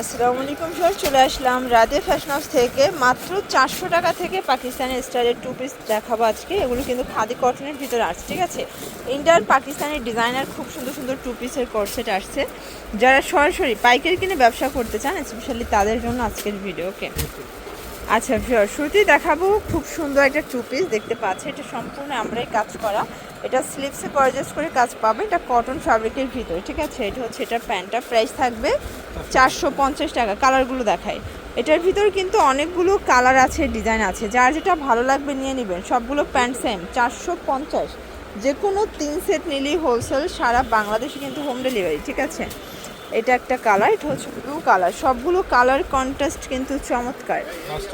আসসালামু আলাইকুম স্যার চলে আসলাম রাধে ফ্যাশন হাউস থেকে। মাত্র চারশো টাকা থেকে পাকিস্তানি স্টাইলের টু পিস দেখাবো আজকে। এগুলো কিন্তু খাদি কটনের ভিতরে আসছে, ঠিক আছে? ইন্ডিয়ার পাকিস্তানি ডিজাইনার খুব সুন্দর সুন্দর টু পিসের কোর্সেট আসছে। যারা সরাসরি পাইকারি কিনে ব্যবসা করতে চান স্পেশালি তাদের জন্য আজকের ভিডিও ওকে আচ্ছা শুরুতেই দেখাবো খুব সুন্দর একটা টু পিস দেখতে পাচ্ছি এটা সম্পূর্ণ আমরাই কাজ করা। এটা স্লিপসে গর্জাস করে কাজ পাবে। এটা কটন ফ্যাব্রিকের ভিতরে ঠিক আছে? এটা হচ্ছে এটার প্যান্টটা প্রাইস থাকবে চারশো পঞ্চাশ টাকা কালারগুলো দেখায় এটার ভিতর কিন্তু অনেকগুলো কালার আছে ডিজাইন আছে। যার যেটা ভালো লাগবে নিয়ে নেবেন সবগুলো প্যান্ট সেম চারশো পঞ্চাশ। যে কোনো তিন সেট নিলেই হোলসেল সারা বাংলাদেশে কিন্তু হোম ডেলিভারি ঠিক আছে? এটা একটা কালার এটা হচ্ছে ব্লু কালার সবগুলো কালার কন্ট্রাস্ট কিন্তু চমৎকার।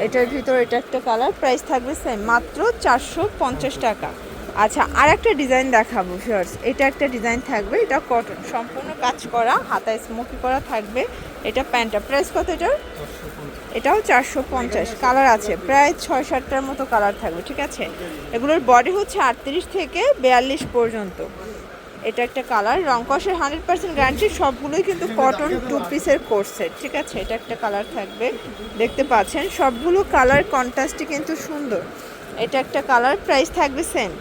এটার ভিতর এটা একটা কালার প্রাইস থাকবে সেম মাত্র চারশো পঞ্চাশ টাকা। আচ্ছা আর একটা ডিজাইন দেখাবো শিওর্স এটা একটা ডিজাইন থাকবে, এটা কটন সম্পূর্ণ কাজ করা, হাতায় স্মোকি করা থাকবে। এটা প্যান্টটা। প্রাইস কত এটার? এটাও চারশো পঞ্চাশ। কালার আছে। প্রায় ছয় সাতটার মতো কালার থাকবে, ঠিক আছে? এগুলোর বডি হচ্ছে আটত্রিশ থেকে বিয়াল্লিশ পর্যন্ত। এটা একটা কালার রংকসের হান্ড্রেড পার্সেন্ট গ্যারান্টি সবগুলোই কিন্তু কটন টু পিসের কোর্সের ঠিক আছে? এটা একটা কালার থাকবে। দেখতে পাচ্ছেন? সবগুলো কালার কন্ট্রাস্টই কিন্তু সুন্দর। এটা একটা কালার প্রাইস থাকবে সেম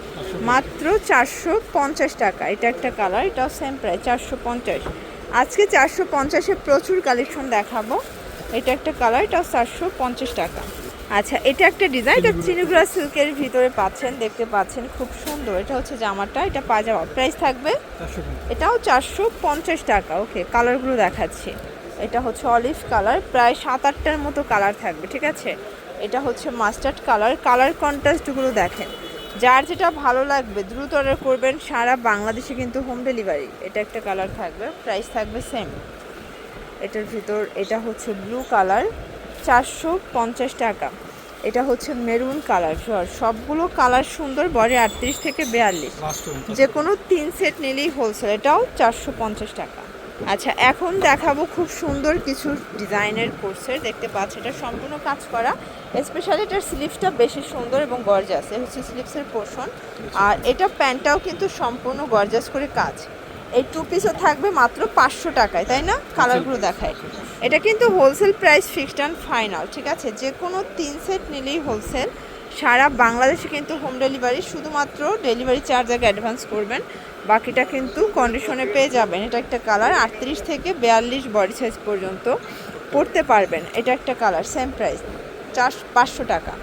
মাত্র চারশো পঞ্চাশ টাকা। এটা একটা কালার এটাও সেম প্রাইস চারশো পঞ্চাশ। আজকে চারশো পঞ্চাশে প্রচুর কালেকশন দেখাবো। এটা একটা কালার এটাও চারশো পঞ্চাশ টাকা। আচ্ছা এটা একটা ডিজাইন এটা চিনিগুড়া সিল্কের ভিতরে পাচ্ছেন দেখতে পাচ্ছেন খুব সুন্দর। এটা হচ্ছে জামাটা এটা পাজামা প্রাইস থাকবে? এটাও চারশো পঞ্চাশ টাকা। ওকে কালারগুলো দেখাচ্ছি। এটা হচ্ছে অলিভ কালার প্রায় সাত আটটার মতো কালার থাকবে ঠিক আছে? এটা হচ্ছে মাস্টার্ড কালার কালার কন্ট্রাস্টগুলো দেখেন। যার যেটা ভালো লাগবে দ্রুত অর্ডার করবেন সারা বাংলাদেশে কিন্তু হোম ডেলিভারি এটা একটা কালার থাকবে প্রাইস থাকবে সেম এটার ভিতর এটা হচ্ছে ব্লু কালার চারশো পঞ্চাশ টাকা। এটা হচ্ছে মেরুন কালার সবগুলো কালার সুন্দর বডি আটত্রিশ থেকে বিয়াল্লিশ। যে কোনো তিন সেট নিলেই হোলসেল এটাও চারশো পঞ্চাশ টাকা। আচ্ছা এখন দেখাবো খুব সুন্দর কিছু ডিজাইনের কোর্সের। দেখতে পাচ্ছি এটা সম্পূর্ণ কাজ করা। স্পেশালি এটার স্লিভসটা বেশি সুন্দর এবং গর্জাস এ হচ্ছে স্লিভসের পোর্শন আর এটা প্যান্টটাও কিন্তু সম্পূর্ণ গর্জাস করে কাজ। এই টু পিসও থাকবে মাত্র পাঁচশো টাকায় তাই না? কালারগুলো দেখায় এটা কিন্তু wholesale price fixed and final ঠিক আছে? যে কোনো তিন সেট নিলেই হোলসেল সারা বাংলাদেশে কিন্তু হোম ডেলিভারি শুধুমাত্র ডেলিভারি চার্জ আগে অ্যাডভান্স করবেন। বাকিটা কিন্তু কন্ডিশনে পেয়ে যাবেন। এটা একটা কালার আটত্রিশ থেকে বিয়াল্লিশ বডি সাইজ পর্যন্ত পড়তে পারবেন। এটা একটা কালার সেম প্রাইস চার, পাঁচশো টাকা।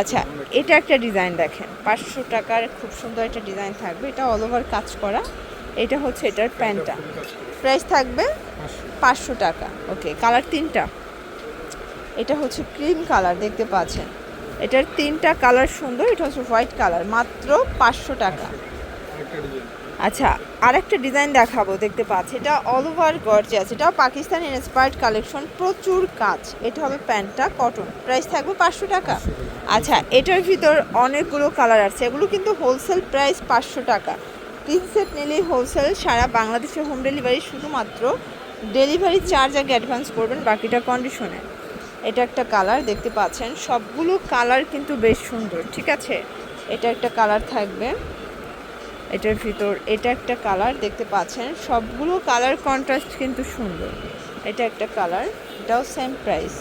আচ্ছা এটা একটা ডিজাইন দেখেন। পাঁচশো টাকার খুব সুন্দর একটা ডিজাইন থাকবে। এটা অল ওভার কাজ করা। এটা হচ্ছে এটার প্যান্টটা। প্রাইস থাকবে পাঁচশো টাকা। ওকে কালার তিনটা। এটা হচ্ছে ক্রিম কালার দেখতে পাচ্ছেন। এটার তিনটা কালার সুন্দর, এটা হচ্ছে হোয়াইট কালার, মাত্র পাঁচশো টাকা। আচ্ছা আরেকটা ডিজাইন দেখাবো, দেখতে পাচ্ছি। এটা অল ওভার গর্জিয়াস এটাও পাকিস্তান ইন্সপায়ার্ড কালেকশন প্রচুর কাজ। এটা হবে প্যান্টটা কটন প্রাইস থাকবে পাঁচশো টাকা। আচ্ছা এটার ভিতর অনেকগুলো কালার আছে, এগুলো কিন্তু হোলসেল প্রাইস পাঁচশো টাকা। তিন সেট নিলেই হোলসেল সারা বাংলাদেশে হোম ডেলিভারি শুধুমাত্র ডেলিভারি চার্জ আগে অ্যাডভান্স করবেন বাকিটা কন্ডিশনে এটা একটা কালার, দেখতে পাচ্ছেন। সবগুলো কালার কিন্তু বেশ সুন্দর, ঠিক আছে? এটা একটা কালার থাকবে। এটার ভিতর এটা একটা কালার, দেখতে পাচ্ছেন। সবগুলো কালার কন্ট্রাস্ট কিন্তু সুন্দর। এটা একটা কালার, এটাও সেম প্রাইস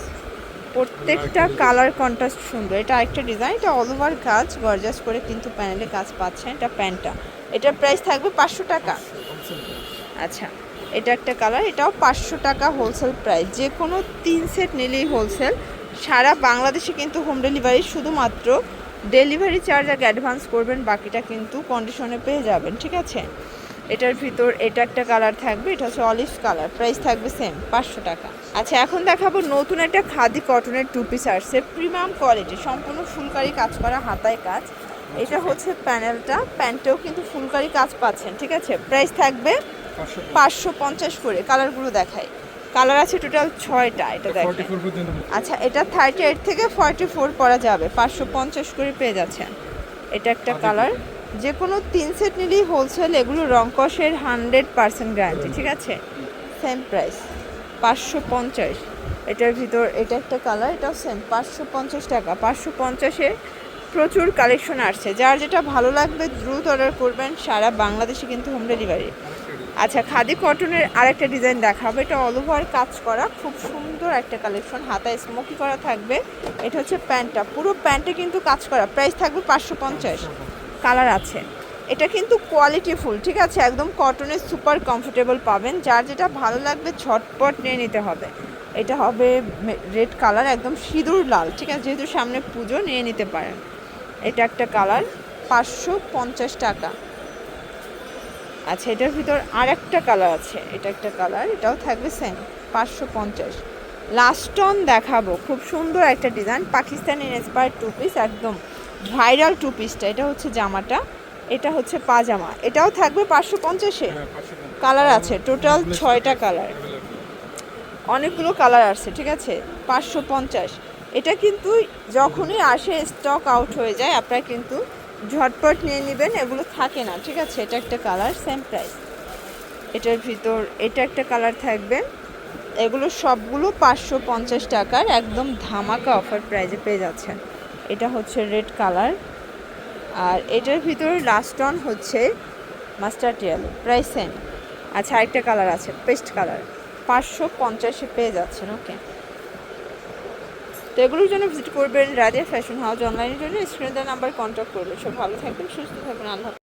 প্রত্যেকটা কালার কন্ট্রাস্ট সুন্দর। এটা একটা ডিজাইন এটা অল ওভার কাজ গর্জাস করে কিন্তু প্যানেলে কাজ পাচ্ছেন এটা প্যান্টটা। এটার প্রাইস থাকবে পাঁচশো টাকা। আচ্ছা। এটা একটা কালার, এটাও পাঁচশো টাকা হোলসেল প্রাইস যে কোনো তিন সেট নিলেই হোলসেল সারা বাংলাদেশে কিন্তু হোম ডেলিভারি শুধুমাত্র ডেলিভারি চার্জ আগে অ্যাডভান্স করবেন, বাকিটা কিন্তু কন্ডিশনে পেয়ে যাবেন, ঠিক আছে? এটার ভিতর এটা একটা কালার থাকবে, এটা হচ্ছে অলিভ কালার প্রাইস থাকবে সেম পাঁচশো টাকা। আচ্ছা এখন দেখাবো নতুন একটা খাদি কটনের টু পিস আসছে প্রিমিয়াম কোয়ালিটি সম্পূর্ণ ফুলকারি কাজ করা হাতায় কাজ। এটা হচ্ছে প্যানেলটা প্যান্টেও কিন্তু ফুলকারি কাজ পাচ্ছেন, ঠিক আছে? প্রাইস থাকবে পাঁচশো পঞ্চাশ করে কালারগুলো দেখায় কালার আছে টোটাল ছয়টা এটা দেখেন আচ্ছা এটা থার্টি এইট থেকে ফর্টি ফোর করা যাবে। পাঁচশো পঞ্চাশ করে পেয়ে যাচ্ছেন। এটা একটা কালার। যে কোনো তিন সেট নিলেই হোলসেল এগুলো রংকসের হান্ড্রেড পার্সেন্ট গ্যারান্টি ঠিক আছে? সেম প্রাইস পাঁচশো পঞ্চাশ। এটার ভিতর এটা একটা কালার এটাও সেম পাঁচশো পঞ্চাশ টাকা। পাঁচশো পঞ্চাশে প্রচুর কালেকশন আসছে। যার যেটা ভালো লাগবে দ্রুত অর্ডার করবেন। সারা বাংলাদেশে কিন্তু হোম ডেলিভারি আচ্ছা খাদি কটনের আরেকটা ডিজাইন দেখাবো। এটা অল ওভার কাজ করা, খুব সুন্দর একটা কালেকশন হাতায় স্মোকি করা থাকবে। এটা হচ্ছে প্যান্টটা। পুরো প্যান্টে কিন্তু কাজ করা। প্রাইস থাকবে পাঁচশো পঞ্চাশ। কালার আছে। এটা কিন্তু কোয়ালিটি ফুল ঠিক আছে? একদম কটনের সুপার কমফোর্টেবল পাবেন। যার যেটা ভালো লাগবে, ঝটপট নিয়ে নিতে হবে। এটা হবে রেড কালার একদম সিঁদুর লাল, ঠিক আছে? যেহেতু সামনে পুজো, নিয়ে নিতে পারেন। এটা একটা কালার পাঁচশো পঞ্চাশ টাকা। আচ্ছা এটার ভিতর আর একটা কালার আছে। এটা একটা কালার এটাও থাকবে সেম পাঁচশো পঞ্চাশ। লাস্টন দেখাবো। খুব সুন্দর একটা design Pakistani inspire two piece একদম ভাইরাল টু। পিসটা এটা হচ্ছে জামাটা এটা হচ্ছে পাজামা। এটাও থাকবে পাঁচশো পঞ্চাশে? কালার আছে টোটাল ছয়টা কালার অনেকগুলো কালার আসছে ঠিক আছে? পাঁচশো পঞ্চাশ। এটা কিন্তু যখনই আসে স্টক আউট হয়ে যায় আপনারা কিন্তু ঝটপট নিয়ে নেবেন, এগুলো থাকে না, ঠিক আছে? এটা একটা কালার সেম প্রাইস এটার ভিতর, এটা একটা কালার থাকবে। এগুলো সবগুলো পাঁচশো পঞ্চাশ টাকার একদম ধামাকা অফার প্রাইজে পেয়ে যাচ্ছেন। এটা হচ্ছে রেড কালার আর এটার ভিতর লাস্ট অন হচ্ছে মাস্টার্ড ইয়েলো প্রাইস সেম আচ্ছা আরেকটা কালার আছে পেস্ট কালার পাঁচশো পঞ্চাশে পেয়ে যাচ্ছেন ওকে তো এগুলোর জন্য ভিজিট করবেন রাধিয়া ফ্যাশন হাউস অনলাইনের জন্য স্ক্রিনে দেওয়া নাম্বার কন্ট্যাক্ট করবেন সব ভালো থাকবেন, সুস্থ থাকবেন, আল্লাহ।